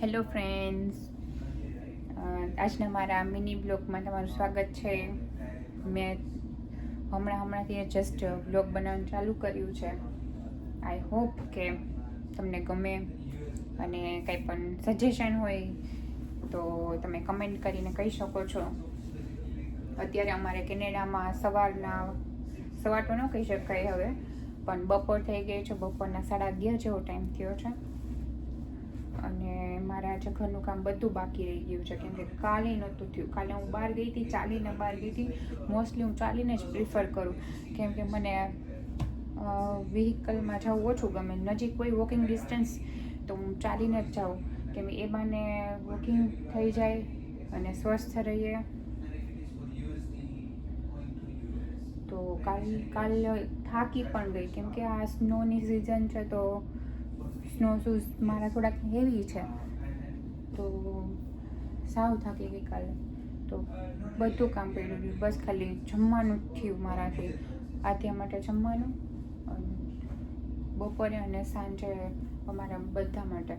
Hello friends આજના મારા mini બ્લોગમાં તમારું સ્વાગત છે. મેં હમણાં હમણાંથી જસ્ટ બ્લોગ બનાવવાનું ચાલુ કર્યું છે. આઈ હોપ કે તમને ગમે અને કંઈ પણ સજેશન હોય તો તમે કમેન્ટ કરીને કહી શકો છો. અત્યારે અમારે કેનેડામાં સવારના, સવાર તો ન કહી શકાય હવે, પણ બપોર થઈ ગઈ છે. બપોરના સાડા અગિયાર જેવો ટાઈમ થયો છે. અને આજે ઘરનું કામ બધું બાકી રહી ગયું છે. કેમ કે કાલે નહોતું થયું. કાલે હું બહાર ગઈ હતી, ચાલીને બહાર ગઈ હતી. મોસ્ટલી હું ચાલીને જ પ્રિફર કરું. કેમ કે મને વ્હીકલમાં જવું ઓછું ગમે. નજીક કોઈ વોકિંગ ડિસ્ટન્સ તો હું ચાલીને જ જાઉં. કેમ એ બાને વોકિંગ થઈ જાય અને સ્વસ્થ રહીએ. તો કાલ કાલ થાકી પણ ગઈ. કેમ કે આ સ્નોની સિઝન છે, તો સ્નો શૂઝ મારા થોડાક હેવી છે. તો સાવ થાકી ગઈ કાલે. તો બધું કામ કર્યું ગયું. બસ ખાલી જમવાનું થયું મારાથી. આધ્યા માટે જમવાનું બપોરે અને સાંજે અમારા બધા માટે.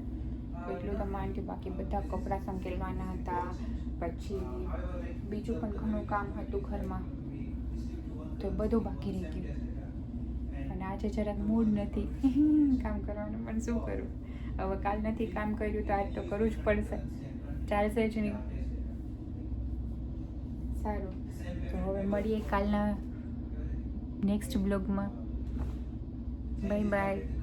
એટલું તો માંડ્યું બાકી બધા કપડાં સંકેલવાના હતા. પછી બીજું પણ ઘણું કામ હતું ઘરમાં. તો બધું બાકી રહી ગયું. અને આજે જરાક મૂડ નથી. કામ કરવાનું. પણ શું કરું? હવે કાલ નથી કામ કર્યું તો આજ તો કરવું જ પડશે. ચાલશે જ નહીં. સારું. તો હવે મળીએ કાલના નેક્સ્ટ બ્લોગમાં બાય બાય